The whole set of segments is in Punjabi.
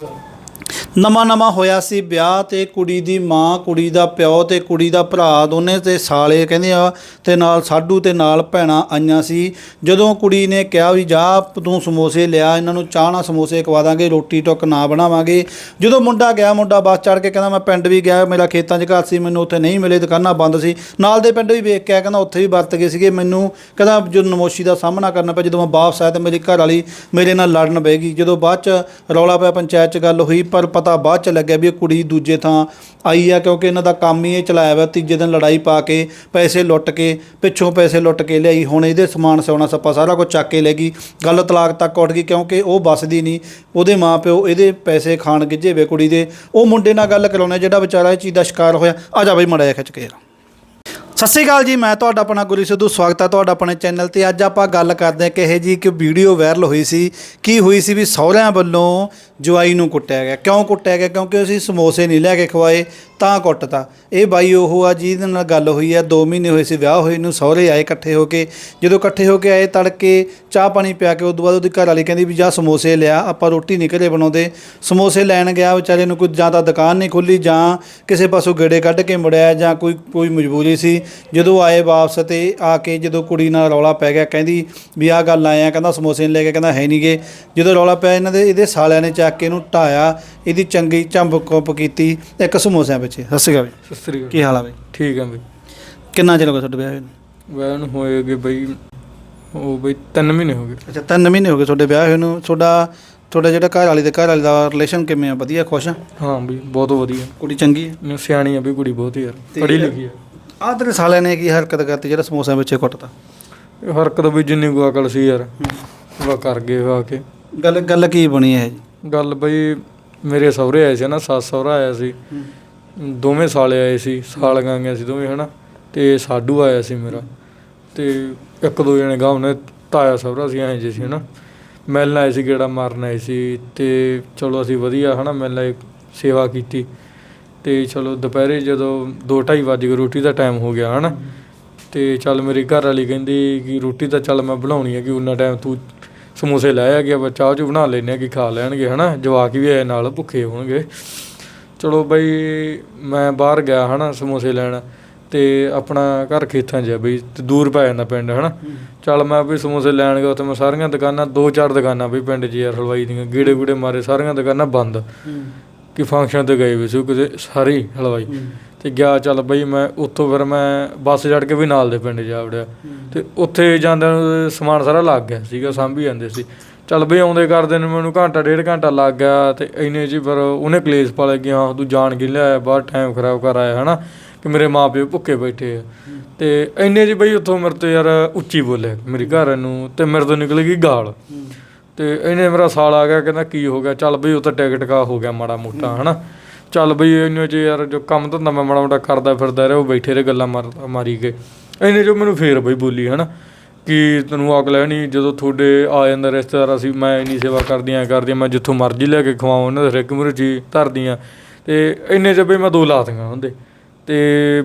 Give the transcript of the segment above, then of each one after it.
嗯 ਨਵਾਂ ਨਵਾਂ ਹੋਇਆ ਸੀ, ਵਿਆਹ ਤੇ ਕੁੜੀ ਦੀ ਮਾਂ, ਕੁੜੀ ਦਾ ਪਿਓ ਤੇ ਕੁੜੀ ਦਾ ਭਰਾ, ਦੋਨੇ ਤੇ ਸਾਲੇ ਕਹਿੰਦੇ ਆ, ਤੇ ਨਾਲ ਸਾਡੂ ਤੇ ਨਾਲ ਭੈਣਾਂ ਆਈਆਂ ਸੀ। ਜਦੋਂ ਕੁੜੀ ਨੇ ਕਿਹਾ ਵੀ ਜਾ, ਤੂੰ ਸਮੋਸੇ ਲਿਆ, ਇਹਨਾਂ ਨੂੰ ਚਾਹ ਨਾਲ ਸਮੋਸੇ ਖਵਾ ਦਾਂਗੇ, ਰੋਟੀ ਟੁੱਕ ਨਾ ਬਣਾਵਾਂਗੇ। ਜਦੋਂ ਮੁੰਡਾ ਗਿਆ, ਮੁੰਡਾ ਬੱਸ ਚੜ ਕੇ ਕਹਿੰਦਾ, ਮੈਂ ਪਿੰਡ ਵੀ ਗਿਆ, ਮੇਰਾ ਖੇਤਾਂ 'ਚ ਘਰ ਸੀ, ਮੈਨੂੰ ਉੱਥੇ ਨਹੀਂ ਮਿਲੇ, ਦੁਕਾਨਾਂ ਬੰਦ ਸੀ। ਨਾਲ ਦੇ ਪਿੰਡ ਵੀ ਵੇਖ ਕੇ ਆਇਆ, ਕਹਿੰਦਾ, ਉੱਥੇ ਵੀ ਵਰਤ ਗਏ ਸੀਗੇ ਮੈਨੂੰ। ਕਹਿੰਦਾ, ਜੋ ਨਮੋਸ਼ੀ ਦਾ ਸਾਹਮਣਾ ਕਰਨਾ ਪਿਆ, ਜਦੋਂ ਮੈਂ ਵਾਪਸ ਆਇਆ ਤੇ ਮੇਰੀ ਘਰ ਵਾਲੀ ਮੇਰੇ ਨਾਲ ਲੜਨ ਬਹਿ ਜਦੋਂ ਬਾਅਦ ਚ ਰੌਲਾ ਪਿਆ, ਪੰਚਾਇਤ ਚ ਗੱਲ ਹੋਈ ਪਰ ਪਤਾ ਬਾਅਦ ਚ ਲੱਗਿਆ ਵੀ ਇਹ ਕੁੜੀ ਦੂਜੇ ਥਾਂ ਆਈ ਆ ਕਿਉਂਕਿ ਇਹਨਾਂ ਦਾ ਕੰਮ ਹੀ ਇਹ ਚਲਾਇਆ ਹੋਇਆ, ਤੀਜੇ ਦਿਨ ਲੜਾਈ ਪਾ ਕੇ ਪੈਸੇ ਲੁੱਟ ਕੇ, ਪਿੱਛੋਂ ਪੈਸੇ ਲੁੱਟ ਕੇ ਲਿਆਈ, ਹੁਣ ਇਹਦੇ ਸਮਾਨ ਸੋਨਾ ਸੱਪਾ ਸਾਰਾ ਕੁਝ ਚੱਕ ਕੇ ਲੈ ਗਈ, ਗੱਲ ਤਲਾਕ ਤੱਕ ਉੱਠ ਗਈ ਕਿਉਂਕਿ ਉਹ ਬਸਦੀ ਨਹੀਂ, ਉਹਦੇ ਮਾਪਿਓ ਇਹਦੇ ਪੈਸੇ ਖਾਣ ਗਿੱਝੇ ਵੇ ਕੁੜੀ ਦੇ, ਉਹ ਮੁੰਡੇ ਨਾਲ ਗੱਲ ਕਰਾਉਣਾ ਜਿਹੜਾ ਵਿਚਾਰਾ ਇਹ ਚੀਜ਼ ਦਾ ਸ਼ਿਕਾਰ ਹੋਇਆ, ਆ ਜਾ ਬਈ ਮੜਾ ਜਾ ਖਿੱਚ ਕੇ ਸਤਿ ਸ਼੍ਰੀ ਅਕਾਲ ਜੀ, ਮੈਂ ਤੁਹਾਡਾ ਆਪਣਾ ਗੁਰੀ ਸਿੱਧੂ, ਸਵਾਗਤ ਹੈ ਤੁਹਾਡਾ ਆਪਣੇ ਚੈਨਲ ਤੇ। ਅੱਜ ਆਪਾਂ ਗੱਲ ਕਰਦੇ ਹਾਂ ਕਿ ਇਹ ਜੀ ਇੱਕ ਵੀਡੀਓ ਵਾਇਰਲ ਹੋਈ ਸੀ। ਕੀ ਹੋਈ ਸੀ ਵੀ ਸਹੁਰਿਆਂ ਵੱਲੋਂ ਜਵਾਈ ਨੂੰ ਕੁੱਟਿਆ ਗਿਆ। ਕਿਉਂ ਕੁੱਟਿਆ ਗਿਆ? ਕਿਉਂਕਿ ਅਸੀਂ ਸਮੋਸੇ ਨਹੀਂ ਲੈ ਕੇ ਖਵਾਏ। ਤਾਂ ਕੁੱਟਤਾ। ਇਹ ਬਾਈ ਉਹ ਆ ਜਿਹਦੇ ਨਾਲ ਗੱਲ ਹੋਈ ਆ। 2 ਮਹੀਨੇ ਹੋਏ ਸੀ ਵਿਆਹ ਹੋਏ ਨੂੰ। ਸਹੁਰੇ ਆਏ ਇਕੱਠੇ ਹੋ ਕੇ। ਜਦੋਂ ਇਕੱਠੇ ਹੋ ਕੇ ਆਏ, ਤੜਕੇ ਚਾਹ ਪਾਣੀ ਪਿਆ ਕੇ, ਉਦੋਂ ਬਾਅਦ ਉਹਦੀ ਘਰ ਵਾਲੀ ਕਹਿੰਦੀ ਵੀ ਜਾ ਸਮੋਸੇ ਲਿਆ। ਆਪਾਂ ਰੋਟੀ ਨਿਕਲੇ ਬਣਾਉਂਦੇ। ਸਮੋਸੇ ਲੈਣ ਗਿਆ, ਵਿਚਾਰੇ ਨੂੰ ਕੋਈ ਜਾਂ ਤਾਂ ਦੁਕਾਨ ਨਹੀਂ ਖੁੱਲੀ ਜਾਂ ਕਿਸੇ ਪਾਸੋਂ ਗੇੜੇ ਕੱਢ ਕੇ ਮੁੜਿਆ, ਜਾਂ ਕੋਈ ਕੋਈ ਮਜਬੂਰੀ ਸੀ। ਜਦੋਂ ਆਏ ਵਾਪਸ ਤੇ ਆ ਕੇ ਜਦੋਂ ਕੁੜੀ ਨਾਲ ਰੌਲਾ ਪੈ ਗਿਆ, ਕਹਿੰਦੀ ਵੀ ਆਹ ਗੱਲ ਆਇਆ ਕਹਿੰਦਾ ਸਮੋਸੇ ਨਹੀਂ ਲੈ ਕੇ, ਕਹਿੰਦਾ ਹੈ ਨਹੀਂ ਗਏ ਜਦੋਂ ਰੌਲਾ ਪਿਆ, ਇਹਨਾਂ ਦੇ, ਇਹਦੇ ਸਾਲਿਆਂ ਨੇ ਚੱਕ ਕੇ ਇਹਨੂੰ ਢਾਇਆ। ਇਹਦੀ ਚੰਗੀ ਚੰਬ ਕੁੱਪ ਕੀਤੀ, ਇੱਕ ਸਮੋਸਿਆਂ ਵਿੱਚ ਸਤਿ ਸ਼੍ਰੀ ਅਕਾਲ ਬਈ। ਸਤਿ ਸ੍ਰੀ ਅਕਾਲ। ਕੀ ਹਾਲ ਆ ਬਈ? ਠੀਕ ਆ ਬਈ। ਕਿੰਨਾ ਚਿਰ ਹੋ ਗਿਆ ਤੁਹਾਡੇ ਵਿਆਹ ਹੋਏ ਨੂੰ? ਵੈਨ ਹੋਏਗੇ ਬਈ ਉਹ ਬਈ 3 ਮਹੀਨੇ ਹੋ ਗਏ। ਅੱਛਾ ਤਿੰਨ ਮਹੀਨੇ ਹੋ ਗਏ ਤੁਹਾਡੇ ਵਿਆਹ ਹੋਏ ਨੂੰ। ਤੁਹਾਡਾ ਤੁਹਾਡਾ ਜਿਹੜਾ ਘਰ ਵਾਲੀ ਦੇ ਘਰ ਵਾਲੀ ਦਾ ਰਿਲੇਸ਼ਨ ਕਿਵੇਂ ਆ? ਵਧੀਆ ਖੁਸ਼ ਆ? ਹਾਂ ਬਈ ਬਹੁਤ ਵਧੀਆ। ਕੁੜੀ ਚੰਗੀ ਹੈ ਮੈਨੂੰ ਸਿਆਣੀ ਆ ਬਈ ਕੁੜੀ ਬਹੁਤ ਯਾਰ। ਤੇ- ਪੜ੍ਹੀ ਲਿਖੀ ਆ। ਆਹ ਤੇਰੇ ਸਾਲਿਆਂ ਨੇ ਕੀ ਹਰਕਤ ਕਰਤੀ ਜਿਹੜਾ ਸਮੋਸਿਆਂ ਵਿੱਚ ਕੁੱਟਤਾ? ਇਹ ਹਰਕਤ ਬਈ ਜਿੰਨੀ ਕੋ ਅਕਲ ਸੀ ਯਾਰ। ਉਹ ਕਰ ਗਏ ਵਾ ਕੇ। ਗੱਲ ਗੱਲ ਕੀ ਬਣੀ ਹੈ ਜੀ ਗੱਲ ਬਈ ਮੇਰੇ ਸਹੁਰੇ ਆਏ ਸੀ ਨਾ ਸੱਸ ਸਹੁਰਾ ਆਇਆ ਸੀ। ਦੋਵੇਂ ਸਾਲੇ ਆਏ ਸੀ, ਸਾਲੀਆਂ ਆਈਆਂ ਸੀ ਦੋਵੇਂ, ਹਨਾ? ਤੇ ਸਾਡੂ ਆਇਆ ਸੀ ਮੇਰਾ। ਤੇ ਇੱਕ ਦੋ ਜਣੇ ਗਾਉਂ ਨੇ ਤਾਇਆ ਸਹੁਰਾ ਸੀ, ਐਂ ਜੇ ਸੀ, ਹਨਾ? ਮਿਲਣ ਆਏ ਸੀ, ਗੇੜਾ ਮਾਰਨ ਆਏ ਸੀ, ਤੇ ਚਲੋ ਅਸੀਂ ਵਧੀਆ, ਹਨਾ ਮਿਲ ਆਏ, ਸੇਵਾ ਕੀਤੀ। ਤੇ ਚਲੋ ਦੁਪਹਿਰੇ ਜਦੋਂ 2:30 ਵਜੇ ਗਏ, ਰੋਟੀ ਦਾ ਟਾਈਮ ਹੋ ਗਿਆ, ਹਨਾ? ਤੇ ਚੱਲ ਮੇਰੀ ਘਰ ਵਾਲੀ ਕਹਿੰਦੀ ਕਿ ਰੋਟੀ ਤਾਂ ਚੱਲ ਮੈਂ ਬਣਾਉਣੀ ਹੈ ਕਿ ਉਹਨਾਂ ਟਾਈਮ ਤੂੰ ਸਮੋਸੇ ਲੈ ਆ ਗਿਆ ਬੱਚਾ ਚ ਬਣਾ ਲੈਨੇ ਆ, ਕਿ ਖਾ ਲੈਣਗੇ, ਹਨਾ? ਜਵਾਕ ਵੀ ਆਏ ਨਾਲ, ਭੁੱਖੇ ਹੋਣਗੇ। ਚਲੋ ਬਈ ਮੈਂ ਬਾਹਰ ਗਿਆ ਹਨਾ ਸਮੋਸੇ ਲੈਣ ਤੇ ਆਪਣਾ ਘਰ ਖੇਤਾਂ 'ਚ ਆ ਬਈ ਤੇ ਦੂਰ ਪੈ ਜਾਂਦਾ ਪਿੰਡ ਹਨਾ। ਚੱਲ ਮੈਂ ਵੀ ਸਮੋਸੇ ਲੈਣ ਗਿਆ ਉੱਥੇ ਮੈਂ ਸਾਰੀਆਂ ਦੁਕਾਨਾਂ ਦੋ ਚਾਰ ਦੁਕਾਨਾਂ ਬਈ ਪਿੰਡ 'ਚ ਯਾਰ ਹਲਵਾਈ ਦੀਆਂ ਗੀੜੇ ਗੂੜੇ ਮਾਰੇ ਸਾਰੀਆਂ ਦੁਕਾਨਾਂ ਬੰਦ। ਕਿ ਫੰਕਸ਼ਨ ਤੇ ਗਏ ਵੀ ਸੀ ਕਿਤੇ ਸਾਰੇ ਹਲਵਾਈ। ਤੇ ਗਿਆ ਚੱਲ ਬਈ ਮੈਂ ਉੱਥੋਂ ਫਿਰ ਮੈਂ ਬੱਸ ਚੜ ਕੇ ਵੀ ਨਾਲ ਦੇ ਪਿੰਡ ਜਾ ਵੜਿਆ। ਤੇ ਉੱਥੇ ਜਾਂਦਿਆਂ ਨੂੰ ਸਮਾਨ ਸਾਰਾ ਲੱਗ ਗਿਆ ਸੀਗਾ ਸਾਂਭੀ ਜਾਂਦੇ ਸੀ। ਚੱਲ ਬਈ ਆਉਂਦੇ ਕਰਦੇ ਨੂੰ ਮੈਨੂੰ ਘੰਟਾ, ਡੇਢ ਘੰਟਾ ਲੱਗ ਗਿਆ ਤੇ ਇੰਨੇ ਜੀ ਫਿਰ ਉਹਨੇ ਕਲੇਸ਼ ਪਾ ਲਿਆ ਕਿ ਹਾਂ ਤੂੰ ਜਾਣ ਕੇ ਲਿਆਇਆ, ਬਾਹਰ ਟਾਈਮ ਖਰਾਬ ਕਰ ਆਇਆ, ਹਨਾ, ਕਿ ਮੇਰੇ ਮਾਪੇ ਭੁੱਖੇ ਬੈਠੇ ਆ। ਤੇ ਇੰਨੇ ਜੀ ਬਈ ਉੱਥੋਂ ਮੇਰੇ ਤੋਂ ਯਾਰ ਉੱਚੀ ਬੋਲੇ ਮੇਰੀ ਘਰ ਨੂੰ ਤੇ ਮੇਰੇ ਤੋਂ ਨਿਕਲ ਗਈ ਗਾਲ। ਤੇ ਇਹਨੇ ਮੇਰਾ ਸਾਲ ਆ ਗਿਆ, ਕਹਿੰਦਾ ਕੀ ਹੋ ਗਿਆ, ਚੱਲ ਬਈ ਉਹ ਤਾਂ ਟਿਕਟ ਕਾ ਹੋ ਗਿਆ ਮਾੜਾ ਮੋਟਾ, ਹਨਾ। ਚੱਲ ਬਈ ਇਹਨੇ ਜੇ ਯਾਰ ਜੋ ਕੰਮ ਧੰਦਾ ਮੈਂ ਮਾੜਾ ਮੋਟਾ ਕਰਦਾ ਫਿਰਦਾ ਰਿਹਾ, ਉਹ ਬੈਠੇ ਰਹੇ ਗੱਲਾਂ ਮਾਰ, ਮਾਰੀ ਗਏ। ਇਹਨੇ ਜੋ ਮੈਨੂੰ ਫੇਰ ਬਈ ਬੋਲੀ, ਹਨਾ। ਕਿ ਤੈਨੂੰ ਅਕਲ ਹੈ ਨਹੀਂ ਜਦੋਂ ਤੁਹਾਡੇ ਆ ਜਾਂਦਾ ਰਿਸ਼ਤੇਦਾਰ ਅਸੀਂ ਮੈਂ ਇੰਨੀ ਸੇਵਾ ਕਰਦੀਆਂ ਕਰਦੀਆਂ ਮੈਂ ਜਿੱਥੋਂ ਮਰਜ਼ੀ ਲੈ ਕੇ ਖਵਾਵਾਂ ਉਹਨਾਂ ਦੇ ਰਿਕ ਮੁਰੇ ਚੀਜ਼ ਧਰਦੀਆਂ ਤੇ ਇੰਨੇ ਬਈ ਮੈਂ ਦੋ ਲਾਤੀਆਂ ਹੁੰਦੇ ਤੇ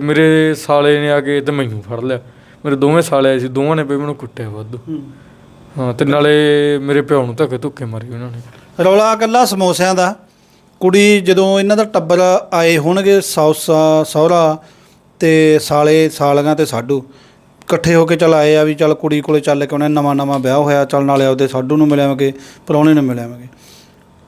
ਮੇਰੇ ਸਾਲੇ ਨੇ ਆ ਕੇ ਤੇ ਮੈਨੂੰ ਫੜ ਲਿਆ। ਮੇਰੇ ਦੋਵੇਂ ਸਾਲੇ ਆਏ ਸੀ ਦੋਵਾਂ ਨੇ ਬਈ ਮੈਨੂੰ ਕੁੱਟਿਆ ਵਾਧੂ। ਹਾਂ। ਤੇ ਨਾਲੇ ਮੇਰੇ ਪਿਓ ਨੂੰ ਧੱਕੇ ਧੁੱਕੇ ਮਾਰੇ ਉਹਨਾਂ ਨੇ। ਰੌਲਾ ਇਕੱਲਾ ਸਮੋਸਿਆਂ ਦਾ। ਕੁੜੀ ਜਦੋਂ ਇਹਨਾਂ ਦਾ ਟੱਬਰ ਆਏ ਹੋਣਗੇ ਸੌਸਾ ਸਹੁਰਾ ਤੇ ਸਾਲੇ ਸਾਲੀਆਂ ਤੇ ਸਾਡੂ ਇਕੱਠੇ ਹੋ ਕੇ ਚੱਲ ਆਏ ਆ ਵੀ ਚੱਲ ਕੁੜੀ ਕੋਲੇ ਚੱਲ ਕੇ ਉਹਨੇ ਨਵਾਂ ਨਵਾਂ ਵਿਆਹ ਹੋਇਆ, ਚੱਲ ਨਾਲੇ ਆਪਦੇ ਸਾਡੂ ਨੂੰ ਮਿਲਿਆਵਾਂਗੇ, ਪ੍ਰਾਹੁਣੇ ਨੂੰ ਮਿਲਿਆਵਾਂਗੇ।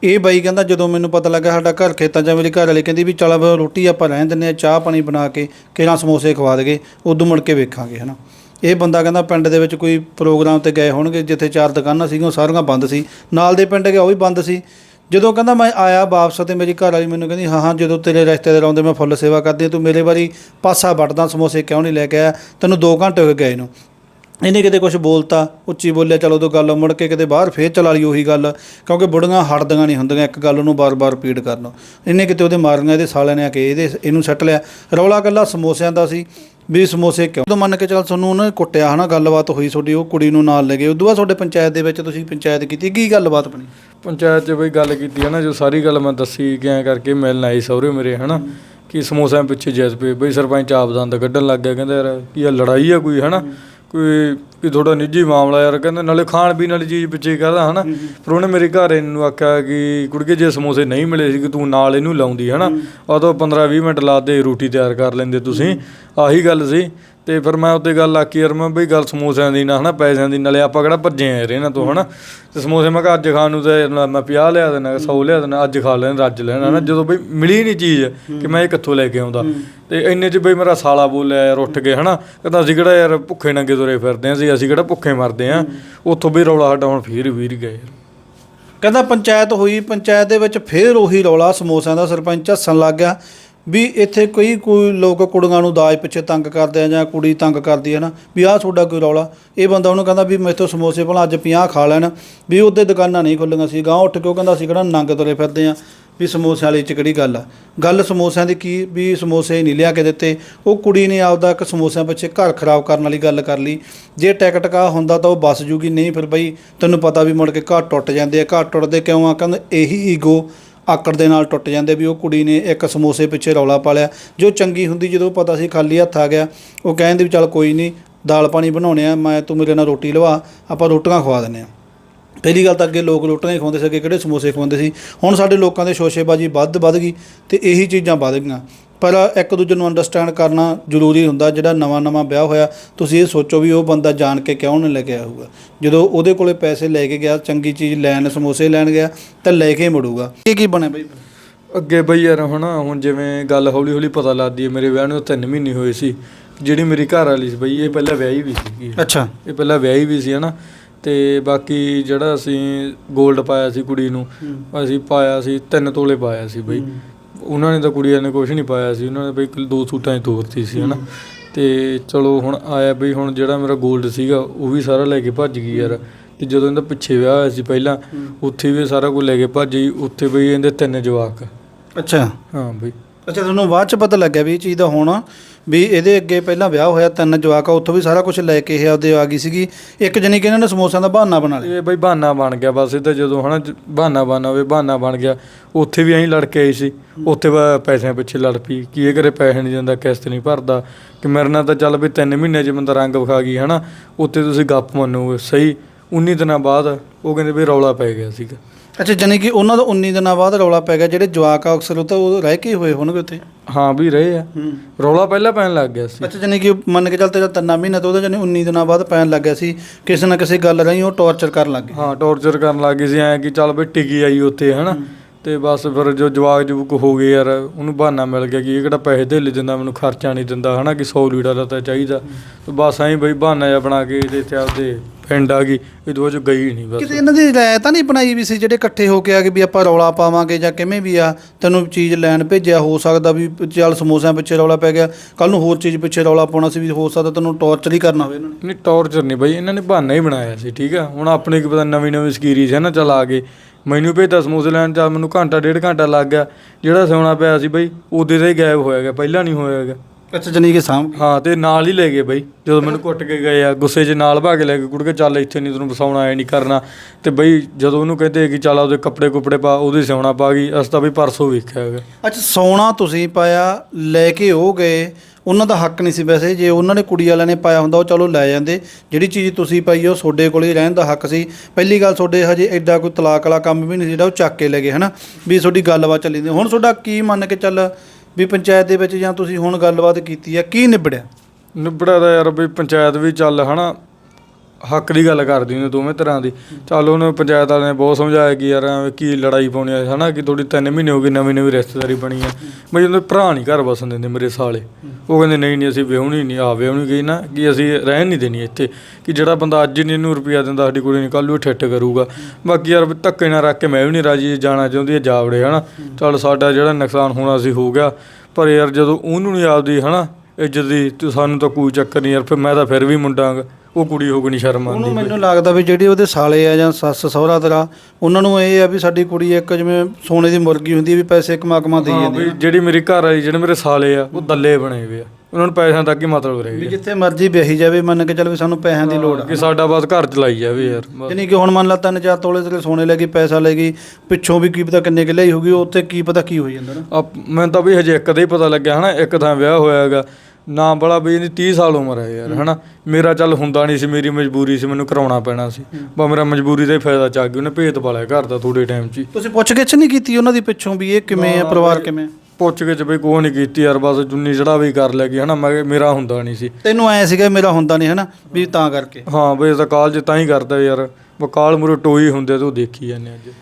ਇਹ ਬਾਈ ਕਹਿੰਦਾ ਜਦੋਂ ਮੈਨੂੰ ਪਤਾ ਲੱਗਾ ਸਾਡਾ ਘਰ ਖੇਤਾਂ 'ਚ ਮੇਰੀ ਘਰ ਵਾਲੀ ਕਹਿੰਦੀ ਵੀ ਚੱਲ ਰੋਟੀ ਆਪਾਂ ਰਹਿਣ ਦਿੰਦੇ ਆ, ਚਾਹ ਪਾਣੀ ਬਣਾ ਕੇ ਕਿਹੜਾ ਸਮੋਸੇ ਖਵਾ ਦੇਗੇ, ਉਦੋਂ ਮੁੜ ਕੇ ਵੇਖਾਂਗੇ, ਹਨਾ। ਇਹ ਬੰਦਾ ਕਹਿੰਦਾ ਪਿੰਡ ਦੇ ਵਿੱਚ ਕੋਈ ਪ੍ਰੋਗਰਾਮ ਤੇ ਗਏ ਹੋਣਗੇ, ਜਿੱਥੇ ਚਾਰ ਦੁਕਾਨਾਂ ਸੀਗੀਆਂ ਸਾਰੀਆਂ ਬੰਦ ਸੀ। ਨਾਲ ਦੇ ਪਿੰਡ ਗਿਆ, ਉਹ ਵੀ ਬੰਦ ਸੀ। ਜਦੋਂ ਕਹਿੰਦਾ ਮੈਂ ਆਇਆ ਵਾਪਸ ਤੇ ਮੇਰੀ ਘਰ ਵਾਲੀ ਮੈਨੂੰ ਕਹਿੰਦੀ ਹਾਂ ਹਾਂ ਜਦੋਂ ਤੇਰੇ ਰਿਸ਼ਤੇਦਾਰ ਆਉਂਦੇ ਮੈਂ ਫੁੱਲ ਸੇਵਾ ਕਰਦੀ ਹਾਂ, ਤੂੰ ਮੇਰੇ ਵਾਰੀ ਪਾਸਾ ਵੱਟਦਾ ਸਮੋਸੇ ਕਿਉਂ ਨਹੀਂ ਲੈ ਕੇ ਆਇਆ? ਤੈਨੂੰ 2 ਘੰਟੇ ਹੋ ਗਏ ਗਏ ਨੂੰ। ਇਹਨੇ ਕਿਤੇ ਕੁਝ ਬੋਲਤਾ ਉੱਚੀ ਬੋਲਿਆ ਚਲੋ ਉਦੋਂ ਗੱਲ ਮੁੜ ਕੇ ਕਿਤੇ ਬਾਹਰ ਫੇਰ ਚਲਾ ਲਈ ਉਹੀ ਗੱਲ ਕਿਉਂਕਿ ਬੁੜੀਆਂ ਹਟਦੀਆਂ ਨਹੀਂ ਹੁੰਦੀਆਂ ਇੱਕ ਗੱਲ ਨੂੰ ਬਾਰ-ਬਾਰ ਰਿਪੀਟ ਕਰਨ ਇਹਨੇ ਕਿਤੇ ਉਹਦੇ ਮਾਰੀਆਂ ਇਹਦੇ ਸਾਲਿਆਂ ਨੇ ਆ ਕੇ ਇਹਦੇ ਇਹਨੂੰ ਸੱਟ ਲਿਆ। ਰੌਲਾ ਕੱਲਾ ਸਮੋਸਿਆਂ ਦਾ ਸੀ। ਵੀ ਸਮੋਸੇ ਕਿਉਂ? ਜਦੋਂ ਮੰਨ ਕੇ ਚੱਲ ਤੁਹਾਨੂੰ ਉਹਨੇ ਕੁੱਟਿਆ ਹਨਾ, ਗੱਲਬਾਤ ਹੋਈ ਤੁਹਾਡੀ, ਉਹ ਕੁੜੀ ਨੂੰ ਨਾਲ ਲੈ ਗਏ। ਉਦੋਂ ਬਾਅਦ ਤੁਹਾਡੇ ਪੰਚਾਇਤ ਦੇ ਵਿੱਚ ਤੁਸੀਂ ਪੰਚਾਇਤ ਕੀਤੀ, ਕੀ ਗੱਲਬਾਤ ਬਣੀ? ਪੰਚਾਇਤ 'ਚ ਬਈ ਗੱਲ ਕੀਤੀ ਹੈ ਨਾ ਜੋ ਸਾਰੀ ਗੱਲ ਮੈਂ ਦੱਸੀ ਕਿ ਕਰਕੇ ਮਿਲਣ ਆਈ ਸਹੁਰੇ ਮੇਰੇ ਹਨਾ, ਕਿ ਸਮੋਸਿਆਂ ਪਿੱਛੇ ਜਿੱਤ ਪਏ, ਬਈ ਸਰਪੰਚ ਆਪ ਦੰਦ ਕੱਢਣ ਲੱਗ ਗਿਆ, ਕਹਿੰਦਾ ਯਾਰ ਕੀ ਆ, ਲੜਾਈ ਆ ਕੋਈ ਹਨਾ? ਕੋਈ ਕਿ ਥੋੜਾ ਨਿੱਜੀ ਮਾਮਲਾ ਯਾਰ ਕਹਿੰਦੇ ਨਾਲੇ ਖਾਣ ਪੀਣ ਵਾਲੀ ਚੀਜ਼ ਪਿੱਛੇ ਹੀ ਕਰਦਾ ਹਨਾ? ਪਰ ਉਹਨੇ ਮੇਰੀ ਘਰ ਨੂੰ ਆਖਿਆ ਕਿ ਕੁੜੀਏ ਜੇ ਸਮੋਸੇ ਨਹੀਂ ਮਿਲੇ ਸੀ ਕਿ ਤੂੰ ਨਾਲ ਇਹਨੂੰ ਲਾਉਂਦੀ ਹਨਾ? ਉਦੋਂ 15 20 ਮਿੰਟ ਲਾਦੇ ਰੋਟੀ ਤਿਆਰ ਕਰ ਲੈਂਦੇ ਤੁਸੀਂ। ਆਹੀ ਗੱਲ ਸੀ। ਤੇ ਫਿਰ ਮੈਂ ਉੱਤੇ ਗੱਲ ਆਕੀ ਯਾਰ ਮੈਂ ਬਈ ਗੱਲ ਸਮੋਸਿਆਂ ਦੀ ਨਾ ਹਨਾ, ਪੈਸਿਆਂ ਦੀ, ਨਾਲੇ ਆਪਾਂ ਕਿਹੜਾ ਭੱਜੇ ਆ ਇਹਨਾਂ ਤੋਂ ਹਨਾ। ਤੇ ਸਮੋਸੇ ਮੈਂ ਕਿਹਾ ਅੱਜ ਖਾਣ ਨੂੰ ਤੇ ਨਾ ਮੈਂ 50 ਲਿਆ ਦੇਣਾ 100 ਲਿਆ ਦੇਣਾ, ਅੱਜ ਖਾ ਲੈਣ, ਰੱਜ ਲੈਣਾ ਹਨਾ। ਜਦੋਂ ਬਈ ਮਿਲੀ ਨਹੀਂ ਚੀਜ਼ ਕਿ ਮੈਂ ਇਹ ਕਿੱਥੋਂ ਲੈ ਕੇ ਆਉਂਦਾ। ਤੇ ਇੰਨੇ ਚ ਬਈ ਮੇਰਾ ਸਾਲਾ ਬੋਲਿਆ, ਯਾਰ ਉੱਠ ਕੇ ਹਨਾ, ਕਹਿੰਦਾ ਅਸੀਂ ਕਿਹੜਾ ਯਾਰ ਭੁੱਖੇ ਨੰਗੇ ਤੁਰੇ ਫਿਰਦੇ ਆਂ ਅਸੀਂ ਅਸੀਂ ਕਿਹੜਾ ਭੁੱਖੇ ਮਰਦੇ ਆਂ ਉੱਥੋਂ ਵੀ ਰੌਲਾ ਸਾਡਾ ਹੁਣ ਫੇਰ ਵੀਰ ਗਏ ਕਹਿੰਦਾ ਪੰਚਾਇਤ ਹੋਈ, ਪੰਚਾਇਤ ਦੇ ਵਿੱਚ ਫੇਰ ਉਹੀ ਰੌਲਾ ਸਮੋਸਿਆਂ ਦਾ ਸਰਪੰਚ ਹੱਸਣ ਲੱਗ ਗਿਆ। ਵੀ ਇੱਥੇ ਕੋਈ ਕੋਈ ਲੋਕ ਕੁੜੀਆਂ ਨੂੰ ਦਾਜ ਪਿੱਛੇ ਤੰਗ ਕਰਦੇ ਆ ਜਾਂ ਕੁੜੀ ਤੰਗ ਕਰਦੀ ਹੈ ਨਾ, ਵੀ ਆਹ ਤੁਹਾਡਾ ਕੋਈ ਰੌਲਾ। ਇਹ ਬੰਦਾ ਉਹਨੂੰ ਕਹਿੰਦਾ ਵੀ ਮੈਥੋਂ ਸਮੋਸੇ ਭਲਾ ਅੱਜ 50 ਖਾ ਲੈਣ, ਵੀ ਉਹਦੇ ਦੁਕਾਨਾਂ ਨਹੀਂ ਖੁੱਲੀਆਂ ਸੀ। ਗਾਂ ਉੱਠ ਕੇ ਉਹ ਕਹਿੰਦਾ ਸੀ ਕਿਹੜਾ ਨੰਗ ਤੁਰੇ ਫਿਰਦੇ ਆ, ਵੀ ਸਮੋਸਿਆਂ ਵਾਲੀ ਚ ਕਿਹੜੀ ਗੱਲ ਆ। ਗੱਲ ਸਮੋਸਿਆਂ ਦੀ ਕੀ, ਵੀ ਸਮੋਸੇ ਨਹੀਂ ਲਿਆ ਕੇ ਦਿੱਤੇ। ਉਹ ਕੁੜੀ ਨੇ ਆਪਦਾ ਇੱਕ ਸਮੋਸਿਆਂ ਪਿੱਛੇ ਘਰ ਖਰਾਬ ਕਰਨ ਵਾਲੀ ਗੱਲ ਕਰ ਲਈ। ਜੇ ਟਿਕਟ ਕਾ ਹੁੰਦਾ ਤਾਂ ਉਹ ਬਸ ਜੂਗੀ, ਨਹੀਂ ਫਿਰ ਬਈ ਤੈਨੂੰ ਪਤਾ ਵੀ ਮੁੜ ਕੇ ਘਰ ਟੁੱਟ ਜਾਂਦੇ ਆ। ਘਰ ਟੁੱਟਦੇ ਕਿਉਂ ਆ? ਕਹਿੰਦੇ ਇਹੀ ਈਗੋ ਆਕੜ ਦੇ ਨਾਲ ਟੁੱਟ ਜਾਂਦੇ ਵੀ ਉਹ ਕੁੜੀ ਨੇ ਇੱਕ ਸਮੋਸੇ ਪਿੱਛੇ ਰੌਲਾ ਪਾ ਲਿਆ। ਜੋ ਚੰਗੀ ਹੁੰਦੀ ਜਦੋਂ ਪਤਾ ਸੀ ਖਾਲੀ ਹੱਥ ਆ ਗਿਆ, ਉਹ ਕਹਿੰਦੇ ਵੀ ਚੱਲ ਕੋਈ ਨਹੀਂ, ਦਾਲ ਪਾਣੀ ਬਣਾਉਣੇ ਆ, ਮੈਂ ਤੂੰ ਮੇਰੇ ਨਾਲ ਰੋਟੀ ਲਵਾ, ਆਪਾਂ ਰੋਟੀਆਂ ਖਵਾ ਦਿੰਨੇ ਆ। ਪਹਿਲੀ ਗੱਲ ਤਾਂ ਅੱਗੇ ਲੋਕ ਰੋਟੀਆਂ ਹੀ ਖਵਾਉਂਦੇ ਸੀ, ਅੱਗੇ ਕਿਹੜੇ ਸਮੋਸੇ ਖਵਾਉਂਦੇ ਸੀ। ਹੁਣ ਸਾਡੇ ਲੋਕਾਂ ਦੇ ਸ਼ੋਸ਼ੇਬਾਜ਼ੀ ਵੱਧ ਵੱਧ ਗਈ ਤੇ ਇਹੀ ਚੀਜ਼ਾਂ ਵੱਧ ਗਈਆਂ। ਪਰ ਇੱਕ ਦੂਜੇ ਨੂੰ ਅੰਡਰਸਟੈਂਡ ਕਰਨਾ ਜ਼ਰੂਰੀ ਹੁੰਦਾ ਜਿਹੜਾ ਨਵਾਂ ਨਵਾਂ ਵਿਆਹ ਹੋਇਆ ਤੁਸੀਂ ਇਹ ਸੋਚੋ ਵੀ ਉਹ ਬੰਦਾ ਜਾਣ ਕੇ ਕਿਉਂ ਨਹੀਂ ਲੈ ਕੇ ਆਇਆ ਹੋਊਗਾ ਜਦੋਂ ਉਹਦੇ ਕੋਲੇ ਪੈਸੇ ਲੈ ਕੇ ਗਿਆ ਚੰਗੀ ਚੀਜ਼ ਲੈਣ ਸਮੋਸੇ ਲੈਣ ਗਿਆ ਤਾਂ ਲੈ ਕੇ ਮੁੜੂਗਾ। ਇਹ ਕੀ ਬਣਿਆ ਬਈ? ਅੱਗੇ ਬਈ ਯਾਰ ਹੁਣ ਹੁਣ ਜਿਵੇਂ ਗੱਲ ਹੌਲੀ ਹੌਲੀ ਪਤਾ ਲੱਗਦੀ ਹੈ ਮੇਰੇ ਵਿਆਹ ਨੂੰ 3 ਮਹੀਨੇ ਹੋਏ ਸੀ। ਜਿਹੜੀ ਮੇਰੀ ਘਰ ਵਾਲੀ ਸੀ ਬਈ ਇਹ ਪਹਿਲਾਂ ਵਿਆਹੀ ਵੀ ਸੀ ਅੱਛਾ। ਇਹ ਪਹਿਲਾਂ ਵਿਆਹੀ ਵੀ ਸੀ ਹਨਾ। ਤੇ ਬਾਕੀ ਜਿਹੜਾ ਅਸੀਂ 골ਡ ਪਾਇਆ ਸੀ ਕੁੜੀ ਨੂੰ ਅਸੀਂ ਪਾਇਆ ਸੀ ਤਿੰਨ ਤੋਲੇ ਪਾਇਆ ਸੀ ਬਈ। ਉਹਨਾਂ ਨੇ ਤਾਂ ਕੁੜੀਆਂ ਨੇ ਕੁਝ ਨਹੀਂ ਪਾਇਆ ਸੀ ਉਹਨਾਂ ਨੇ ਬਈ ਦੋ ਸੂਟਾਂ 'ਚ ਤੋਰਤੀ ਸੀ ਹਨਾ। ਤੇ ਚਲੋ ਹੁਣ ਆਇਆ ਬਈ ਹੁਣ ਜਿਹੜਾ ਮੇਰਾ 골ਡ ਸੀਗਾ ਉਹ ਵੀ ਸਾਰਾ ਲੈ ਕੇ ਭੱਜ ਗਈ ਯਾਰ। ਤੇ ਜਦੋਂ ਇਹਦਾ ਪਿੱਛੇ ਵਿਆਹ ਹੋਇਆ ਸੀ ਪਹਿਲਾਂ ਉੱਥੇ ਵੀ ਸਾਰਾ ਕੁਝ ਲੈ ਕੇ ਭੱਜ ਗਈ ਉੱਥੇ ਬਈ ਇਹਦੇ ਤਿੰਨ ਜਵਾਕ। ਅੱਛਾ। ਹਾਂ ਬਈ। ਅੱਛਾ, ਤੁਹਾਨੂੰ ਬਾਅਦ ਚ ਪਤਾ ਲੱਗਿਆ ਵੀ ਇਹ ਚੀਜ਼ ਦਾ ਹੋਣਾ, ਵੀ ਇਹਦੇ ਅੱਗੇ ਪਹਿਲਾਂ ਵਿਆਹ ਹੋਇਆ, ਤਿੰਨ ਜਵਾਕ ਆ, ਉੱਥੋਂ ਵੀ ਸਾਰਾ ਕੁਝ ਲੈ ਕੇ ਇਹ ਆਪਦੇ ਆ ਗਈ ਸੀਗੀ। ਇੱਕ ਜਣੀ ਕਿ ਇਹਨਾਂ ਨੇ ਸਮੋਸਿਆਂ ਦਾ ਬਹਾਨਾ ਬਣਾ ਲਿਆ? ਇਹ ਬਈ ਬਹਾਨਾ ਬਣ ਗਿਆ, ਬਸ ਇਹ ਤਾਂ ਜਦੋਂ ਹਨਾ, ਜ- ਬਹਾਨਾ ਬਣਾ ਹੋਵੇ, ਬਹਾਨਾ ਬਣ ਗਿਆ। ਉੱਥੇ ਵੀ ਅਸੀਂ ਲੜ ਕੇ ਆਈ ਸੀ, ਉੱਥੇ ਵਾ ਪੈਸਿਆਂ ਪਿੱਛੇ ਲੜ ਪਈ, ਕਿ ਇਹ ਘਰੇ ਪੈਸੇ ਨਹੀਂ ਦਿੰਦਾ, ਕਿਸ਼ਤ ਨਹੀਂ ਭਰਦਾ, ਕਿ ਮੇਰੇ ਨਾਲ ਤਾਂ ਚੱਲ ਵੀ 3 ਮਹੀਨੇ ਚ ਬੰਦਾ ਰੰਗ ਵਿਖਾ ਗਈ, ਹਨਾ। ਉੱਥੇ ਤੁਸੀਂ ਗੱਪ ਮੰਨੋਗੇ, ਸਹੀ। 19 ਦਿਨਾਂ ਬਾਅਦ ਉਹ ਕਹਿੰਦੇ ਵੀ ਰੌਲਾ ਪੈ ਗਿਆ ਸੀਗਾ। ਅੱਛਾ ਜਣੀ ਕਿ ਉਹਨਾਂ ਦਾ 19 ਦਿਨਾਂ ਬਾਅਦ ਰੌਲਾ ਪੈ ਗਿਆ ਜਿਹੜੇ ਜਵਾਕ ਆ ਅਕਸਰ ਉਹ ਤਾਂ ਉਹ ਰਹਿ ਕੇ ਹੀ ਹੋਏ ਹੋਣਗੇ ਉੱਥੇ? ਹਾਂ ਵੀ ਰਹੇ ਆ। ਰੌਲਾ ਪਹਿਲਾਂ ਪੈਣ ਲੱਗ ਗਿਆ ਸੀ। ਅੱਛਾ ਜਣੀ ਕਿ ਮੰਨ ਕੇ ਚੱਲ ਤੇਰਾ ਤਿੰਨਾਂ ਮਹੀਨੇ ਤੋਂ ਉਹਦੇ ਜਣੀ 19 ਦਿਨਾਂ ਬਾਅਦ ਪੈਣ ਲੱਗਿਆ ਸੀ ਕਿਸੇ ਨਾ ਕਿਸੇ ਗੱਲ ਰਾਹੀਂ ਉਹ ਟੌਰਚਰ ਕਰਨ ਲੱਗ ਗਏ। ਹਾਂ ਟੌਰਚਰ ਕਰਨ ਲੱਗ ਗਏ ਸੀ ਐਂ ਕਿ ਚੱਲ ਵੀ ਟਿਕੀ ਆਈ ਉੱਥੇ ਹਨਾ? ਤੇ ਬਸ ਫਿਰ ਜੋ ਜਵਾਕ ਜਵੂਕ ਹੋ ਗਏ ਯਾਰ ਉਹਨੂੰ ਬਹਾਨਾ ਮਿਲ ਗਿਆ ਕਿ ਇਹ ਕਿਹੜਾ ਪੈਸੇ ਧੇਲੇ ਦਿੰਦਾ ਮੈਨੂੰ ਖਰਚਾ ਨਹੀਂ ਦਿੰਦਾ ਹਨਾ? ਕਿ 100 ਲੀੜਾ ਦਾ ਤਾਂ ਚਾਹੀਦਾ। ਤੇ ਬਸ ਐਂ ਬਈ ਬਹਾਨਾ ਜਿਹਾ ਬਣਾ ਕੇ ਤੇ ਇੱਥੇ ਆਪਦੇ ਪਿੰਡ ਆ ਗਈ ਇਹ ਦੋ ਚ ਗਈ ਨਹੀਂ ਬਸ। ਕਿਤੇ ਇਹਨਾਂ ਦੀ ਰਾਇ ਤਾਂ ਨਹੀਂ ਬਣਾਈ ਵੀ ਸੀ ਜਿਹੜੇ ਇਕੱਠੇ ਹੋ ਕੇ ਆ ਕੇ ਵੀ ਆਪਾਂ ਰੌਲਾ ਪਾਵਾਂਗੇ ਜਾਂ ਕਿਵੇਂ ਵੀ ਆ ਤੈਨੂੰ ਚੀਜ਼ ਲੈਣ ਭੇਜਿਆ ਹੋ ਸਕਦਾ ਵੀ ਚੱਲ ਸਮੋਸਿਆਂ ਪਿੱਛੇ ਰੌਲਾ ਪੈ ਗਿਆ ਕੱਲ ਨੂੰ ਹੋਰ ਚੀਜ਼ ਪਿੱਛੇ ਰੌਲਾ ਪਾਉਣਾ ਸੀ ਵੀ ਹੋ ਸਕਦਾ ਤੈਨੂੰ ਟੌਰਚਰ ਹੀ ਕਰਨਾ ਹੋਵੇ ਇਹਨਾਂ ਨੇ। ਨਹੀਂ ਟੌਰਚਰ ਨਹੀਂ ਬਈ ਇਹਨਾਂ ਨੇ ਬਹਾਨਾ ਹੀ ਬਣਾਇਆ ਸੀ ਠੀਕ ਆ? ਹੁਣ ਆਪਣੇ ਕੀ ਪਤਾ ਨਵੀਂ ਨਵੀਂ ਸਕੀਰੀ ਸੀ ਨਾ ਚੱਲ ਆ ਗਏ। ਮੈਨੂੰ ਭੇਜਤਾ ਸਮੋਸੇ ਲੈਣ ਚ ਮੈਨੂੰ ਘੰਟਾ ਡੇਢ ਘੰਟਾ ਲੱਗ ਗਿਆ। ਜਿਹੜਾ ਸੋਨਾ ਪਿਆ ਸੀ ਬਈ ਉਹਦੇ ਤੇ ਹੀ ਗਾਇਬ ਹੋਇਆ ਗਿਆ ਪਹਿਲਾਂ ਨਹੀਂ ਹੋਇਆ ਗਿਆ ਅੱਛਾ ਜਣੀ ਕਿ ਸਾਂਭ ਹਾਂ ਤੇ ਨਾਲ ਹੀ ਲੈ ਗਏ ਬਈ। ਜਦੋਂ ਮੈਨੂੰ ਕੁੱਟ ਕੇ ਗਏ ਆ ਗੁੱਸੇ 'ਚ ਨਾਲ ਭਾਗ ਲੈ ਕੇ ਕੁੜ ਕੇ ਚੱਲ ਇੱਥੇ ਨਹੀਂ ਤੈਨੂੰ ਵਸਾਉਣਾ ਐ ਨਹੀਂ ਕਰਨਾ। ਤੇ ਬਈ ਜਦੋਂ ਉਹਨੂੰ ਕਹਿੰਦੇ ਕਿ ਚੱਲ ਉਹਦੇ ਕੱਪੜੇ ਕੁਪੜੇ ਪਾ ਉਹਦੇ ਸਿਉਣਾ ਪਾ ਗਈ। ਅਸੀਂ ਤਾਂ ਬਈ ਪਰਸੋਂ ਵੇਖਿਆ ਹੈਗਾ। ਅੱਛਾ ਸੋਨਾ ਤੁਸੀਂ ਪਾਇਆ ਲੈ ਕੇ ਉਹ ਗਏ। ਉਹਨਾਂ ਦਾ ਹੱਕ ਨਹੀਂ ਸੀ ਵੈਸੇ। ਜੇ ਉਹਨਾਂ ਨੇ ਕੁੜੀ ਵਾਲਿਆਂ ਨੇ ਪਾਇਆ ਹੁੰਦਾ ਉਹ ਚਲੋ ਲੈ ਜਾਂਦੇ। ਜਿਹੜੀ ਚੀਜ਼ ਤੁਸੀਂ ਪਾਈ ਉਹ ਤੁਹਾਡੇ ਕੋਲੇ ਰਹਿਣ ਦਾ ਹੱਕ ਸੀ। ਪਹਿਲੀ ਗੱਲ ਤੁਹਾਡੇ ਹਜੇ ਐਡਾ ਕੋਈ ਤਲਾਕ ਵਾਲਾ ਕੰਮ ਵੀ ਨਹੀਂ ਸੀ ਜਿਹੜਾ ਉਹ ਚੱਕ ਕੇ ਲੈ ਗਏ ਹਨਾ? ਵੀ ਤੁਹਾਡੀ ਗੱਲਬਾਤ ਚੱਲੀ ਹੁਣ ਤੁਹਾਡਾ ਕੀ ਮੰਨ ਕੇ ਚੱਲ ਵੀ ਪੰਚਾਇਤ ਦੇ ਵਿੱਚ ਜਾਂ ਤੁਸੀਂ ਹੁਣ ਗੱਲਬਾਤ ਕੀਤੀ ਆ, ਕੀ ਨਿਬੜਿਆ? ਨਿਬੜਾ ਦਾ ਯਾਰ ਵੀ ਪੰਚਾਇਤ ਵੀ ਚੱਲ ਹਨਾ। ਹੱਕ ਦੀ ਗੱਲ ਕਰਦੀ ਨੇ ਦੋਵੇਂ ਤਰ੍ਹਾਂ ਦੀ। ਚੱਲ ਉਹਨੂੰ ਪੰਚਾਇਤ ਵਾਲਿਆਂ ਨੇ ਬਹੁਤ ਸਮਝਾਇਆ ਕਿ ਯਾਰ ਐਵੇਂ ਕੀ ਲੜਾਈ ਪਾਉਣੀ ਆ, ਹਨਾ, ਕਿ ਥੋੜੀ ਤਿੰਨ ਮਹੀਨੇ ਹੋ ਗਏ, ਨਵੀਂ ਨਵੀਂ ਰਿਸ਼ਤੇਦਾਰੀ ਬਣੀ ਆ। ਬਈ ਉਹਦੇ ਭਰਾ ਨਹੀਂ ਘਰ ਵਸਣ ਦਿੰਦੇ ਮੇਰੇ ਸਾਲੇ। ਉਹ ਕਹਿੰਦੇ, ਨਹੀਂ ਨਹੀਂ, ਅਸੀਂ ਵਿਆਹਣੀ ਨਹੀਂ ਆ ਵਿਆਹਣੀ ਗਈ ਨਾ, ਕਿ ਅਸੀਂ ਰਹਿਣ ਨਹੀਂ ਦੇਣੀ ਇੱਥੇ। ਕਿ ਜਿਹੜਾ ਬੰਦਾ ਅੱਜ ਨਹੀਂ ਇਹਨੂੰ ਰੁਪਿਆ ਦਿੰਦਾ, ਸਾਡੀ ਕੁੜੀ ਨੂੰ ਕੱਲ ਨੂੰ ਠੱਠ ਕਰੂਗਾ। ਬਾਕੀ ਯਾਰ ਧੱਕੇ ਨਾਲ ਰੱਖ ਕੇ ਮੈਂ ਵੀ ਨਹੀਂ ਰਾਜੀ ਜਾਣਾ ਚਾਹੁੰਦੀ ਹੈ ਜਾਵੜੇ ਹਨਾ। ਚੱਲ ਸਾਡਾ ਜਿਹੜਾ ਨੁਕਸਾਨ ਹੋਣਾ ਸੀ, ਹੋ ਗਿਆ। ਪਰ ਯਾਰ ਜਦੋਂ ਉਹਨੂੰ ਨਹੀਂ ਆਪਦੀ, ਹਨਾ ਇੱਜ਼ਤ ਦੀ ਤੇ ਸਾਨੂੰ ਤਾਂ ਕੋਈ ਚੱਕਰ ਨਹੀਂ ਯਾਰ ਫਿਰ ਮੈਂ ਤਾਂ ਫਿਰ ਵੀ ਮੁੰਡਾਂਗਾ ਉਹ ਕੁੜੀ ਹੋ ਗਈ ਨਹੀਂ ਸ਼ਰਮ ਉਹਨੂੰ ਆਉਂਦੀ ਮੈਨੂੰ ਲੱਗਦਾ ਵੀ ਜਿਹੜੇ ਉਹਦੇ ਸਾਲੇ ਆ ਜਾਂ ਸੱਸ ਸਹੁਰਾ ਤੇਰਾ ਉਹਨਾਂ ਨੂੰ ਇਹ ਆ ਵੀ ਸਾਡੀ ਕੁੜੀ ਇੱਕ ਜਿਵੇਂ ਸੋਨੇ ਦੀ ਮੁਰਗੀ ਹੁੰਦੀ ਹੈ ਵੀ ਪੈਸੇ ਕਮਾ ਕਮਾ ਦੇਈ ਹਾਂ ਜਾਂਦੀ ਵੀ ਜਿਹੜੀ ਮੇਰੀ ਘਰ ਵਾਲੀ ਜਿਹੜੇ ਮੇਰੇ ਸਾਲੇ ਆ ਉਹ ਦੱਲੇ ਬਣੇ ਹੋਏ ਆ। ਉਹਨਾਂ ਨੂੰ ਪੈਸਿਆਂ ਤੱਕ ਹੀ ਮਤਲਬ ਰਹਿ ਵੀ ਜਿੱਥੇ ਮਰਜ਼ੀ ਵਿਆਹੀ ਜਾਵੇ ਮੰਨ ਕੇ ਚੱਲ ਵੀ ਸਾਨੂੰ ਪੈਸਿਆਂ ਦੀ ਲੋੜ ਆ। ਕਿ ਸਾਡਾ ਬਸ ਘਰ ਚਲਾਈ ਜਾਵੇ ਯਾਰ ਬਸ। ਯਾਨੀ ਕਿ ਹੁਣ ਮੰਨ ਲਾ ਤਿੰਨ ਚਾਰ ਤੋਲੇ ਤੇ ਸੋਨੇ ਲੈ ਗਈ ਪੈਸਾ ਲੈ ਗਈ ਪਿੱਛੋਂ ਵੀ ਕੀ ਪਤਾ ਕਿੰਨੇ ਕਿ ਲਈ ਹੋਗੀ ਉੱਥੇ ਕੀ ਪਤਾ ਕੀ ਹੋਈ ਜਾਂਦਾ ਨਾ। ਆ ਮੈਨੂੰ ਤਾਂ ਵੀ ਹਜੇ ਇੱਕ ਦਾ ਹੀ ਪਤਾ ਲੱਗਿਆ ਹਨਾ ਇੱਕ ਥਾਂ ਵਿਆਹ ਹੋਇਆ ਹੈਗਾ। ਨਾ ਬੜਾ ਬਈ ਇਹਦੀ 30 ਸਾਲ ਉਮਰ ਹੈ ਯਾਰ ਹਨਾ? ਮੇਰਾ ਚੱਲ ਹੁੰਦਾ ਨਹੀਂ ਸੀ ਮੇਰੀ ਮਜਬੂਰੀ ਸੀ ਮੈਨੂੰ ਕਰਾਉਣਾ ਪੈਣਾ ਸੀ। ਬਾ ਮੇਰਾ ਮਜਬੂਰੀ ਦਾ ਹੀ ਫਾਇਦਾ ਚੱਕ ਗਿਆ ਉਹਨੇ ਭੇਤ ਪਾਲਿਆ ਘਰ ਦਾ ਥੋੜੇ ਟਾਈਮ 'ਚ ਹੀ। ਤੁਸੀਂ ਪੁੱਛ ਗਿੱਛ ਨਹੀਂ ਕੀਤੀ ਉਹਨਾਂ ਦੀ ਪਿੱਛੋਂ ਵੀ ਇਹ ਕਿਵੇਂ ਆ ਪਰਿਵਾਰ ਕਿਵੇਂ? ਆ? ਪੁੱਛ ਕੇ ਚ ਬਈ ਕੋਈ ਨਹੀਂ ਕੀਤੀ ਯਾਰ ਬਸ ਜੁੰਨੀ ਜਿਹੜਾ ਵੀ ਕਰ ਲਿਆ ਕਿ ਹਨਾ? ਮੈਂ ਮੇਰਾ ਹੁੰਦਾ ਨਹੀਂ ਸੀ। ਤੈਨੂੰ ਐ ਸੀਗਾ ਮੇਰਾ ਹੁੰਦਾ ਨਹੀਂ ਹਨਾ? ਵੀ ਤਾਂ ਕਰਕੇ। ਹਾਂ ਬਈ ਇਹ ਤਾਂ ਕਾਲਜ ਤਾਂ ਹੀ ਕਰਦਾ ਯਾਰ। ਬਕਾਲ ਮੁਰੇ ਟੋਈ ਹੁੰਦੇ ਤੇ ਦੇਖੀ ਜਾਂਦੇ ਅੱਜ।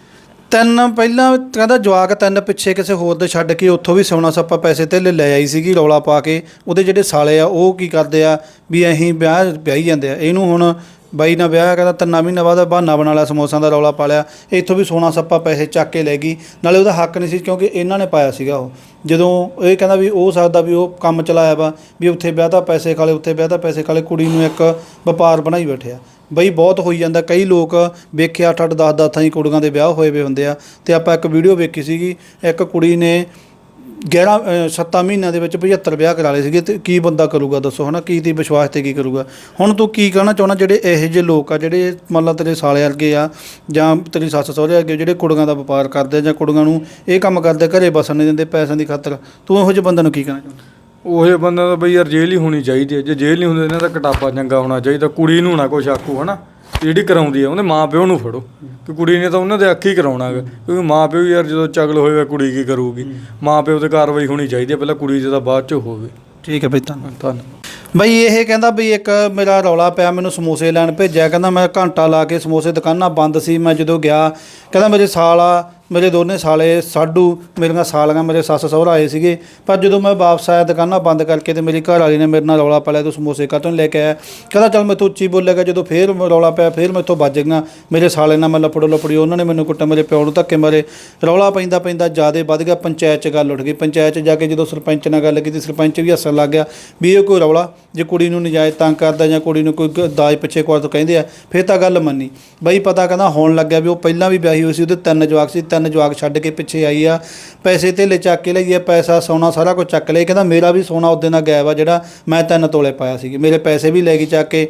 ਤਿੰਨ, ਪਹਿਲਾਂ ਕਹਿੰਦਾ ਜਵਾਕ ਤਿੰਨ ਪਿੱਛੇ ਕਿਸੇ ਹੋਰ ਦੇ ਛੱਡ ਕੇ ਉੱਥੋਂ ਵੀ ਸੋਨਾ ਸੱਪਾ ਪੈਸੇ ਤੇ ਲੈ ਆਈ ਸੀਗੀ, ਰੌਲਾ ਪਾ ਕੇ। ਉਹਦੇ ਜਿਹੜੇ ਸਾਲੇ ਆ, ਉਹ ਕੀ ਕਰਦੇ ਆ ਵੀ ਅਸੀਂ ਵਿਆਹ ਵਿਆਹੀ ਜਾਂਦੇ ਆ। ਇਹਨੂੰ ਹੁਣ ਬਾਈ ਨਾਲ ਵਿਆਹ ਕਹਿੰਦਾ ਤਿੰਨਾਂ ਮਹੀਨਾ ਬਾਅਦ ਬਹਾਨਾ ਬਣਾ ਲਿਆ, ਸਮੋਸਿਆਂ ਦਾ ਰੌਲਾ ਪਾ ਲਿਆ। ਇੱਥੋਂ ਵੀ ਸੋਨਾ ਸੱਪਾ ਪੈਸੇ ਚੱਕ ਕੇ ਲੈ ਗਈ। ਨਾਲੇ ਉਹਦਾ ਹੱਕ ਨਹੀਂ ਸੀ ਕਿਉਂਕਿ ਇਹਨਾਂ ਨੇ ਪਾਇਆ ਸੀਗਾ ਉਹ। ਜਦੋਂ ਇਹ ਕਹਿੰਦਾ ਵੀ ਉਹ ਸਕਦਾ ਵੀ ਉਹ ਕੰਮ ਚਲਾਇਆ ਵਾ, ਵੀ ਉੱਥੇ ਵਿਆਹ ਦਾ ਪੈਸੇ ਖਾਲੇ, ਉੱਥੇ ਵਿਆਹ ਦਾ ਪੈਸੇ ਖਾਲੇ, ਕੁੜੀ ਨੂੰ ਇੱਕ ਵਪਾਰ ਬਣਾਈ ਬੈਠਿਆ ਬਈ ਬਹੁਤ ਹੋਈ ਜਾਂਦਾ। ਕਈ ਲੋਕ ਵੇਖਿਆ 8 ਅੱਠ 10 10 ਥਾਈ ਕੁੜੀਆਂ ਦੇ ਵਿਆਹ ਹੋਏ ਵੇ ਹੁੰਦੇ ਆ। ਤੇ ਆਪਾਂ ਇੱਕ ਵੀਡੀਓ ਵੇਖੀ ਸੀਗੀ, ਇੱਕ ਕੁੜੀ ਨੇ 11 7 ਮਹੀਨਿਆਂ ਦੇ ਵਿੱਚ 75 ਵਿਆਹ ਕਰਾ ਲਏ ਸੀਗੇ ਤੇ ਕੀ ਬੰਦਾ ਕਰੂਗਾ ਦੱਸੋ, ਹਨਾ? ਕੀ ਦੀ ਵਿਸ਼ਵਾਸ ਤੇ ਕੀ ਕਰੂਗਾ? ਹੁਣ ਤੂੰ ਕੀ ਕਹਿਣਾ ਚਾਹੁੰਦਾ? ਜਿਹੜੇ ਇਹੋ ਜਿਹੇ ਲੋਕ ਆ, ਜਿਹੜੇ ਮੰਨ ਲਾ ਤੇਰੇ ਸਾਲੇ ਵਰਗੇ ਆ, ਜਾਂ ਤੇਰੀ ਸੱਸ ਸਹੁਰੇ ਵਰਗੇ ਜਿਹੜੇ ਕੁੜੀਆਂ ਦਾ ਵਪਾਰ ਕਰਦੇ ਆ ਜਾਂ ਕੁੜੀਆਂ ਨੂੰ ਇਹ ਕੰਮ ਕਰਦੇ ਘਰੇ ਬਸਣ ਨਹੀਂ ਦਿੰਦੇ ਪੈਸਿਆਂ ਦੀ ਖਾਤਰ, ਤੂੰ ਇਹੋ ਜਿਹੇ ਬੰਦੇ ਨੂੰ ਕੀ ਕਹਿਣਾ ਚਾਹੁੰਦਾ? ਉਹੇ ਬੰਦਾ ਤਾਂ ਬਈ ਯਾਰ ਜੇਲ੍ਹ ਹੀ ਹੋਣੀ ਚਾਹੀਦੀ ਹੈ। ਜੇ ਜੇਲ੍ਹ ਨਹੀਂ ਹੁੰਦੇ ਇਹਨਾਂ ਦਾ ਕਟਾਪਾ ਚੰਗਾ ਹੋਣਾ ਚਾਹੀਦਾ। ਕੁੜੀ ਨੂੰ ਨਾ ਕੁਛ ਆਖੂ ਹਨਾ? ਜਿਹੜੀ ਕਰਾਉਂਦੀ ਆ ਉਹਦੇ ਮਾਂ ਪਿਓ ਨੂੰ ਫੜੋ। ਕਿ ਕੁੜੀ ਨੇ ਤਾਂ ਉਹਨਾਂ ਦੇ ਅੱਖ ਹੀ ਕਰਾਉਣਾ ਗਾ ਕਿਉਂਕਿ ਮਾਂ ਪਿਓ ਯਾਰ ਜਦੋਂ ਚਗਲ ਹੋਏਗਾ ਕੁੜੀ ਕੀ ਕਰੂਗੀ? ਮਾਂ ਪਿਓ ਤੇ ਕਾਰਵਾਈ ਹੋਣੀ ਚਾਹੀਦੀ ਹੈ ਪਹਿਲਾਂ ਕੁੜੀ ਜਿਹਦਾ ਬਾਅਦ ਚ ਹੋਵੇ। ਠੀਕ ਹੈ ਬਈ ਧੰਨਵਾਦ। ਧੰਨਵਾਦ। ਬਈ ਇਹ ਕਹਿੰਦਾ ਵੀ ਇੱਕ ਮੇਰਾ ਰੌਲਾ ਪਿਆ ਮੈਨੂੰ ਸਮੋਸੇ ਲੈਣ ਭੇਜਿਆ। ਕਹਿੰਦਾ ਮੈਂ ਘੰਟਾ ਲਾ ਕੇ ਸਮੋਸੇ ਦੁਕਾਨਾਂ ਬੰਦ ਸੀ ਮੈਂ ਜਦੋਂ ਗਿਆ ਕਹਿੰਦਾ ਮੇਰੇ ਸਾਲਾ ਮੇਰੇ ਦੋਨੇ ਸਾਲੇ ਸਾਡੂ, ਮੇਰੀਆਂ ਸਾਲੀਆਂ ਮੇਰੇ ਸੱਸ ਸਹੁਰਾ ਆਏ ਸੀਗੇ। ਪਰ ਜਦੋਂ ਮੈਂ ਵਾਪਸ ਆਇਆ, ਦੁਕਾਨਾਂ ਬੰਦ ਕਰਕੇ ਤੇ ਮੇਰੀ ਘਰ ਵਾਲੀ ਨੇ ਮੇਰੇ ਨਾਲ ਰੌਲਾ ਪਾ ਲਿਆ ਤੂੰ ਸਮੋਸੇ ਕਾਹਤੋਂ ਲੈ ਕੇ ਆਇਆ। ਕਹਿੰਦਾ, ਚੱਲ ਮੈਂ ਤੂੰ ਉੱਚੀ ਬੋਲੇਗਾ ਜਦੋਂ ਫੇਰ ਰੌਲਾ ਪਿਆ, ਫੇਰ ਮੈਥੋਂ ਵੱਜ ਗਈਆਂ। ਮੇਰੇ ਸਾਲੇ ਨਾਲ ਮੈਂ ਲਪੜੋ ਲਪੜੀ, ਉਹਨਾਂ ਨੇ ਮੈਨੂੰ ਕੁੱਟਿਆ, ਮੇਰੇ ਪਿਓ ਨੂੰ ਧੱਕੇ ਮਾਰੇ। ਰੌਲਾ ਪੈਂਦਾ ਪੈਂਦਾ ਜਿਆਦੇ ਵੱਧ ਗਿਆ, ਪੰਚਾਇਤ 'ਚ ਗੱਲ ਉੱਠ ਗਈ। ਪੰਚਾਇਤ 'ਚ ਜਾ ਕੇ ਜਦੋਂ ਸਰਪੰਚ ਨਾਲ ਗੱਲ ਕੀਤੀ, ਸਰਪੰਚ ਵੀ ਹੱਸਣ ਲੱਗ ਗਿਆ ਵੀ ਇਹ ਕੋਈ ਰੌਲਾ? ਜੇ ਕੁੜੀ ਨੂੰ ਨਜਾਇਜ਼ ਤੰਗ ਕਰਦਾ ਜਾਂ ਕੁੜੀ ਨੂੰ ਕੋਈ ਗ- ਦਾਜ ਪਿੱਛੇ ਕੋਈ ਤੋਂ ਕਹਿੰਦੇ ਆ, ਫੇਰ ਤਾਂ ਗੱਲ ਮੰਨੀ। ਬਈ ਪਤਾ ਕਹਿੰਦਾ, ਹੋਣ ਲੱਗਿਆ ਵੀ ਉਹ ਪਹਿਲਾਂ ਵੀ ਵਿਆਹੀ ਹੋਈ ਸੀ, ਉਹਦੇ ਤਿੰਨ ਜਵਾਕ ਸੀ, ਤਿੰਨ ਜਵਾਕ ਛੱਡ ਕੇ ਪਿੱਛੇ ਆਈ ਆ, ਪੈਸੇ ਧੇਲੇ ਚੱਕ ਕੇ ਲਈ ਆ, ਪੈਸਾ, ਸੋਨਾ ਸਾਰਾ ਕੁਝ ਚੱਕ ਲਿਆ। ਕਹਿੰਦਾ ਮੇਰਾ ਵੀ ਸੋਨਾ ਉਹਦੇ ਨਾਲ ਗਾਇਬ ਆ, ਜਿਹੜਾ ਮੈਂ ਤਿੰਨ ਤੋਲੇ ਪਾਇਆ ਸੀ। ਮੇਰੇ ਪੈਸੇ ਵੀ ਲੈ ਗਈ ਚੱਕ ਕੇ।